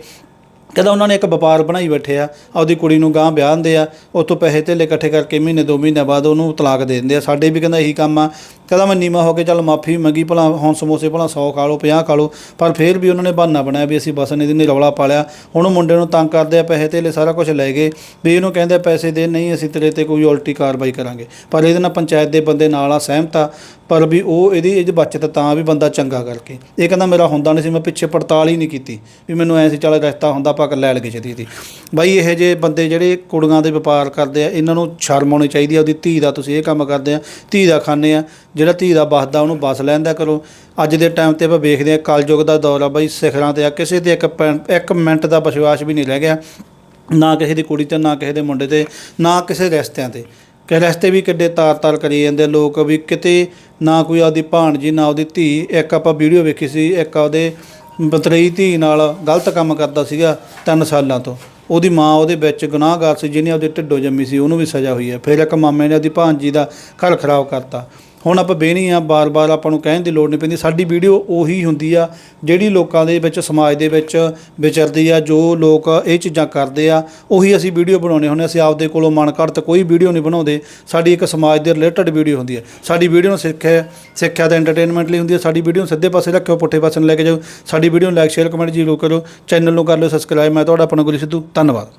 ਕਹਿੰਦਾ ਉਹਨਾਂ ਨੇ ਇੱਕ ਵਪਾਰ ਬਣਾਈ ਬੈਠੇ ਆ, ਆਪਦੀ ਕੁੜੀ ਨੂੰ ਗਾਂ ਵਿਆਹ ਦਿੰਦੇ ਆ, ਉੱਥੋਂ ਪੈਸੇ ਧੇਲੇ ਇਕੱਠੇ ਕਰਕੇ ਮਹੀਨੇ, ਦੋ ਮਹੀਨੇ ਬਾਅਦ ਉਹਨੂੰ ਤਲਾਕ ਦੇ ਦਿੰਦੇ ਆ। ਸਾਡੇ ਵੀ ਕਹਿੰਦਾ ਇਹੀ ਕੰਮ ਆ ਕਹਿੰਦਾ ਮੈਂ ਨੀਮਾ ਹੋ ਕੇ ਚੱਲ ਮਾਫੀ ਮੰਗੀ, ਭਲਾ ਹੁਣ ਸਮੋਸੇ ਭਲਾ 100 ਖਾ ਲਓ 50 ਖਾ ਲਓ। ਪਰ ਫਿਰ ਵੀ ਉਹਨਾਂ ਨੇ ਬਹਾਨਾ ਬਣਾਇਆ ਵੀ ਅਸੀਂ ਬਸ ਨਹੀਂ ਦਿੰਦੇ ਰੌਲਾ ਪਾ ਲਿਆ। ਹੁਣ ਉਹ ਮੁੰਡੇ ਨੂੰ ਤੰਗ ਕਰਦੇ ਆ, ਪੈਸੇ ਧੇਲੇ ਸਾਰਾ ਕੁਝ ਲੈ ਗਏ। ਵੀ ਇਹਨੂੰ ਕਹਿੰਦੇ ਆ, ਪੈਸੇ ਦੇ, ਨਹੀਂ ਅਸੀਂ ਤੇਰੇ ਤੇ ਕੋਈ ਉਲਟੀ ਕਾਰਵਾਈ ਕਰਾਂਗੇ। ਪਰ ਇਹਦੇ ਨਾਲ ਪੰਚਾਇਤ ਦੇ ਬੰਦੇ ਨਾਲ ਆ, ਸਹਿਮਤ ਆ। ਪਰ ਵੀ ਉਹ ਇਹਦੀ ਇਹ 'ਚ ਬਚਤ ਤਾਂ ਵੀ ਬੰਦਾ ਚੰਗਾ ਕਰਕੇ। ਇਹ ਕਹਿੰਦਾ ਮੇਰਾ ਹੁੰਦਾ ਨਹੀਂ ਸੀ, ਮੈਂ ਪਿੱਛੇ ਪੜਤਾਲ ਹੀ ਨਹੀਂ ਕੀਤੀ। ਵੀ ਮੈਨੂੰ ਐ ਸੀ, ਚੱਲ ਰਸਤਾ ਹੁੰਦਾ, ਆਪਾਂ ਲੈ ਲਗੇ ਛੇਤੀ ਛੇਤੀ ਬਾਈ ਇਹ ਜੇ ਬੰਦੇ ਜਿਹੜੇ ਕੁੜੀਆਂ ਦੇ ਵਪਾਰ ਕਰਦੇ ਆ, ਇਹਨਾਂ ਨੂੰ ਸ਼ਰਮ ਆਉਣੀ ਚਾਹੀਦੀ ਆ, ਉਹਦੀ ਧੀ ਦਾ ਤੁਸੀਂ ਇਹ ਕੰਮ ਕਰਦੇ ਆ, ਧੀ ਦਾ ਖਾਂਦੇ ਆ। ਜਿਹੜਾ ਧੀ ਦਾ ਬਸਦਾ ਉਹਨੂੰ ਬਸ ਲੈਂਦਾ ਕਰੋ। ਅੱਜ ਦੇ ਟਾਈਮ ਤੇ ਆਪਾਂ ਵੇਖਦੇ ਆ ਕਲਯੁਗ ਦਾ ਦੌਰ ਆ ਬਾਈ, ਸਿਖਰਾਂ ਤੇ ਆ, ਕਿਸੇ ਤੇ ਇੱਕ ਪੈ- ਇੱਕ ਮਿੰਟ ਦਾ ਵਿਸ਼ਵਾਸ ਵੀ ਨਹੀਂ ਰਹਿ ਗਿਆ। ਨਾ ਕਿਸੇ ਦੀ ਕੁੜੀ ਤੇ, ਨਾ ਕਿਸੇ ਦੇ ਮੁੰਡੇ ਤੇ, ਨਾ ਕਿਸੇ ਰਿਸ਼ਤਿਆਂ ਤੇ। ਕਿ ਰਿਸ਼ਤੇ ਵੀ ਕਿੱਡੇ ਤਾਰ-ਤਾਰ ਕਰੀ ਜਾਂਦੇ ਆ ਲੋਕ ਵੀ, ਕਿਤੇ ਨਾ ਕੋਈ ਆਪਦੀ ਭਾਣਜੀ, ਨਾ ਉਹਦੀ ਧੀ। ਇੱਕ ਆਪਾਂ ਵੀਡੀਓ ਵੇਖੀ ਸੀ, ਇੱਕ ਉਹਦੇ ਬਤਰਈ ਧੀ ਨਾਲ ਗਲਤ ਕੰਮ ਕਰਦਾ ਸੀਗਾ 3 ਸਾਲਾਂ ਤੋਂ। ਉਹਦੀ ਮਾਂ ਉਹਦੇ ਵਿੱਚ ਗੁਨਾਹਗਾਰ ਸੀ, ਜਿਹਨੇ ਉਹਦੇ ਢਿੱਡੋਂ ਜੰਮੀ ਸੀ, ਉਹਨੂੰ ਵੀ ਸਜ਼ਾ ਹੋਈ ਹੈ। ਫਿਰ ਇੱਕ ਮਾਮੇ ਨੇ ਉਹਦੀ ਭਾਣਜੀ ਦਾ ਘਰ ਖਰਾਬ ਕਰਤਾ। ਹੁਣ ਆਪਾਂ ਬੇਨੀ ਆ, ਬਾਰ-ਬਾਰ ਆਪਾਂ ਨੂੰ ਕਹਿਣ ਦੀ ਲੋੜ ਨਹੀਂ ਪੈਂਦੀ। ਸਾਡੀ ਵੀਡੀਓ ਉਹੀ ਹੁੰਦੀ ਆ, ਜਿਹੜੀ ਲੋਕਾਂ ਦੇ ਵਿੱਚ, ਸਮਾਜ ਦੇ ਵਿੱਚ ਵਿਚਰਦੀ ਆ, ਜੋ ਲੋਕ ਇਹ ਚੀਜ਼ਾਂ ਕਰਦੇ ਆ, ਉਹੀ ਅਸੀਂ ਵੀਡੀਓ ਬਣਾਉਣੇ ਹੁੰਦੇ ਅਸੀਂ ਆਪਦੇ ਕੋਲੋਂ ਮਨ ਘੜਤ ਕੋਈ ਵੀਡੀਓ ਨਹੀਂ ਬਣਾਉਂਦੇ। ਸਾਡੀ ਇੱਕ ਸਮਾਜ ਦੇ ਰਿਲੇਟਡ ਵੀਡੀਓ ਹੁੰਦੀ ਹੈ ਸਾਡੀ ਵੀਡੀਓ ਨੂੰ ਸਿੱਖਿਆ ਸਿੱਖਿਆ ਤੇ ਐਂਟਰਟੇਨਮੈਂਟ ਲਈ ਹੁੰਦੀ ਹੈ ਸਾਡੀ ਵੀਡੀਓ ਨੂੰ ਸਿੱਧੇ ਪਾਸੇ ਰੱਖਿਓ, ਪੁੱਠੇ ਪਾਸੇ ਨੂੰ ਲੈ ਕੇ ਜਾਓ। ਸਾਡੀ ਵੀਡੀਓ ਨੂੰ ਲਾਈਕ ਸ਼ੇਅਰ ਕਮੈਂਟ ਜ਼ਰੂਰ ਕਰੋ। ਚੈਨਲ ਨੂੰ ਕਰ ਲਿਓ ਸਬਸਕ੍ਰਾਈਬ ਮੈਂ ਤੁਹਾਡਾ ਆਪਣਾ ਗੁਰੀ ਸਿੱਧੂ। ਧੰਨਵਾਦ।